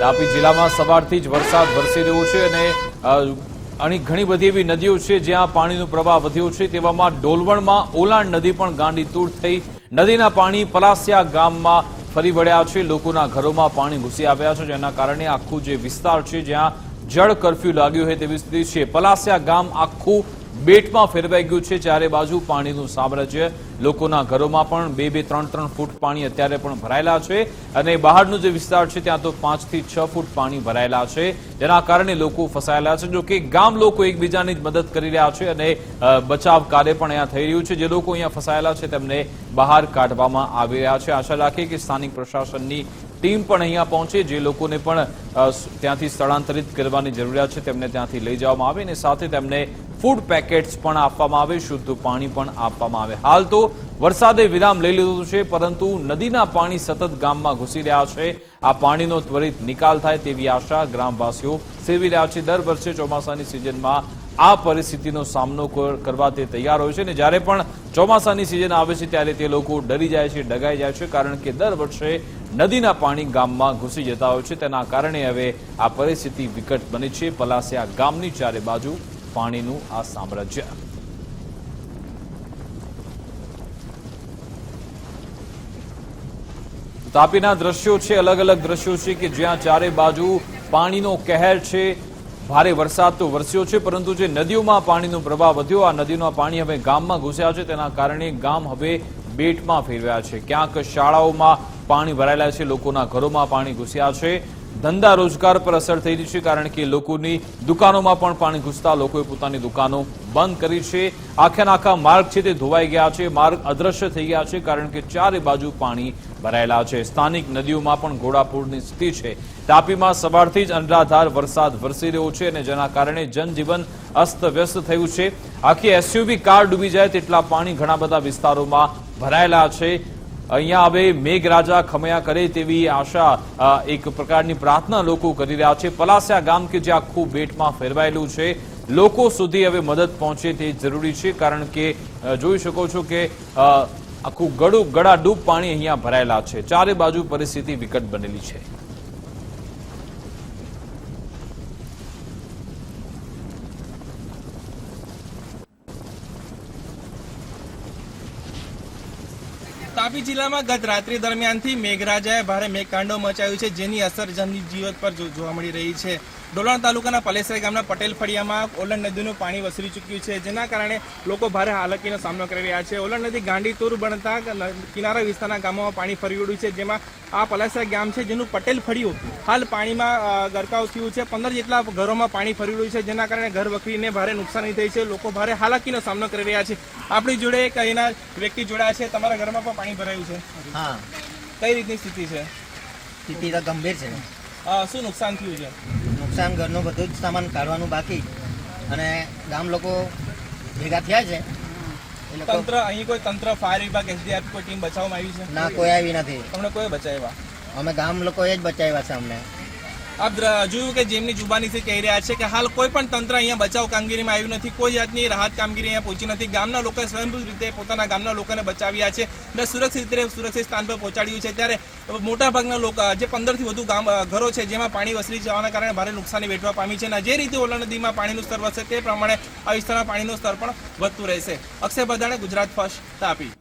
તાપી જિલ્લામાં સવારથી જ વરસાદ વરસી રહ્યો છે અને અને ઘણી બધી એવી નદીઓ છે જ્યાં પાણીનો પ્રવાહ વધ્યો છે તેવામાં ડોલવણમાં ઓલાણ નદી પણ ગાંડીતૂર થઈ નદીના પાણી પલાસિયા ગામમાં ફરી વળ્યા છે. લોકોના ઘરોમાં પાણી ઘૂસી આવ્યા છે જેના કારણે આખું જે વિસ્તાર છે જ્યાં જળ કરફ્યુ લાગ્યું હોય તેવી સ્થિતિ છે. પલાસિયા ગામ આખું બેટમાં ફેરવાઈ ગયું છે, ચારે બાજુ પાણીનું સામ્રાજ્ય. લોકોના ઘરોમાં પણ બે બે ત્રણ ત્રણ ફૂટ પાણી અત્યારે પણ ભરાયેલા છે અને બહારનો જે વિસ્તાર છે, ત્યાં તો પાંચથી છ ફૂટ પાણી ભરાયેલા છે. જેના કારણે લોકો ફસાયેલા છે. જો કે ગામ લોકો એકબીજાની જ મદદ કરી રહ્યા છે અને બચાવ કાર્ય પણ અહીંયા થઈ રહ્યું છે. જે લોકો અહીંયા ફસાયેલા છે, તેમને બહાર કાઢવામાં આવી રહ્યા છે. આશા રાખીએ કે સ્થાનિક પ્રશાસનની ટીમ પણ અહીંયા પહોંચે, જે લોકોને પણ ત્યાંથી સ્થળાંતરિત કરવાની જરૂરિયાત છે, તેમને ત્યાંથી લઈ જવામાં આવે અને સાથે તેમને ફૂડ પેકેટ્સ પણ આપવામાં આવે, શુદ્ધ પાણી પણ આપવામાં આવે. હાલ તો વરસાદે વિરામ લઈ લીધો છે, પરંતુ નદીના પાણી સતત ગામમાં ઘૂસી રહ્યા છે. આ પાણીનો ત્વરિત નિકાલ થાય તેવી આશા ગ્રામવાસીઓ સેવી રહ્યા છે. દર વર્ષે ચોમાસાની સિઝનમાં આ પરિસ્થિતિનો સામનો કર- કરવા તે તૈયાર હોય છે અને જ્યારે પણ ચોમાસાની સિઝન આવે છે, ત્યારે તે લોકો ડરી જાય છે, ડગાઈ જાય છે, કારણ કે દર વર્ષે નદીના પાણી ગામમાં ઘૂસી જતા હોય છે. તેના કારણે હવે આ પરિસ્થિતિ વિકટ બની છે. પલાસિયા ગામની ચારે બાજુ પાણીનું આ સામ્રાજ્ય. તાપીના દ્રશ્યો છે, અલગ અલગ દ્રશ્યો છે કે જ્યાં ચારે બાજુ પાણીનો કહેર છે. ભારે વરસાદ તો વરસ્યો છે, પરંતુ જે નદીઓમાં પાણીનો પ્રવાહ વધ્યો, આ નદીના પાણી હવે ગામમાં ઘૂસ્યા છે. તેના કારણે ગામ હવે બેટમાં ફેરવ્યા છે. ક્યાંક શાળાઓમાં પાણી ભરાયેલા છે, લોકોના ઘરોમાં પાણી ઘૂસ્યા છે. ધંધા રોજગાર પર અસર થઈ રહી છે કારણ કે લોકોની દુકાનોમાં પણ પાણી ઘૂસતા લોકોએ પોતાની દુકાનો બંધ કરી છે. આખે આખા માર્ગ છે તે ધોવાઈ ગયા છે, માર્ગ અદ્રશ્ય થઈ ગયા છે કારણ કે ચારે બાજુ પાણી ભરાયેલા છે. સ્થાનિક નદીઓમાં પણ ઘોડાપૂરની સ્થિતિ છે. તાપીમાં સવારથી જ અનરાધાર વરસાદ વરસી રહ્યો છે અને જેના કારણે જનજીવન અસ્તવ્યસ્ત થયું છે. આખી એસયુવી કાર ડૂબી જાય તેટલા પાણી ઘણા બધા વિસ્તારોમાં ભરાયેલા છે. અહીંયા હવે મેઘરાજા ખમયા કરે તેવી આશા એક પ્રકારની પ્રાર્થના લોકો કરી રહ્યા છે. પલાસ્યા ગામ કે જે આખું બેટમાં ફેરવાયેલું છે, લોકો સુધી હવે મદદ પહોંચે તે જરૂરી છે, કારણ કે જોઈ શકો છો કે આખું ગળું ગળાડૂબ પાણી અહીંયા ભરાયેલા છે. ચારે બાજુ પરિસ્થિતિ વિકટ બનેલી છે. તાપી જિલ્લામાં ગત રાત્રિ દરમિયાનથી મેઘરાજાએ ભારે મેઘકાંડો મચાવ્યું છે, જેની અસર જનજીવન પર જોવા મળી રહી છે. ડોલાણ તાલુકાના પલેસરા ગામના પટેલ ફળિયામાં ઓલણ નદીનું પાણી વસરી ચૂક્યું છે જેના કારણે લોકો ભારે હાલાકીનો સામનો કરી રહ્યા છે. ઓલણ નદી ગાંડીતુર બનતા કિનારા વિસ્તારના ગામોમાં પાણી ફરી વળ્યું છે જેમાં આ પલેસરા ગામ છે જેનું પટેલ ફળિયું હાલ પાણીમાં ગરકાવ થયું છે. પંદર જેટલા ઘરોમાં પાણી ફરી વળ્યું છે જેના કારણે ઘર વખરીને ભારે નુકસાની થઈ છે. લોકો ભારે હાલાકીનો સામનો કરી રહ્યા છે. આપણી જોડે એક અહીંના વ્યક્તિ જોડાયા છે. તમારા ઘરમાં પણ પાણી ભરાયું છે? હા. કઈ રીતની સ્થિતિ છે? સ્થિતિ તો ગંભીર છે. શું નુકસાન થયું છે? નુકસાન ઘરનું બધું જ સામાન કાઢવાનું બાકી અને ગામ લોકો ભેગા થયા છે. તંત્ર અહીં કોઈ તંત્ર ફાયર વિભાગ એસડીઆરએફ કોઈ ટીમ બચાવવામાં આવી છે? ના કોઈ આવી નથી. તમને કોઈ બચાવ્યા? અમે ગામ લોકોએ જ બચાવ્યા છે અમને. આપ જોયું કે જેમની જુબાનીથી કહી રહ્યા છે કે હાલ કોઈ પણ તંત્ર અહીંયા બચાવ કામગીરીમાં આવ્યું નથી, કોઈ જાતની રાહત કામગીરી અહીંયા પહોંચી નથી. ગામના લોકોએ સ્વયંભૂ રીતે પોતાના ગામના લોકોને બચાવ્યા છે અને સુરક્ષિત રીતે સુરક્ષિત સ્થાન પર પહોંચાડ્યું છે. ત્યારે મોટા ભાગના લોકો, જે પંદરથી વધુ ગામ ઘરો છે જેમાં પાણી વસરી જવાના કારણે ભારે નુકસાની વેઠવા પામી છે અને જે રીતે ઓલા નદીમાં પાણીનું સ્તર વધશે તે પ્રમાણે આ વિસ્તારમાં પાણીનું સ્તર પણ વધતું રહેશે. અક્ષય બધાને ગુજરાત ફર્સ્ટ, તાપી.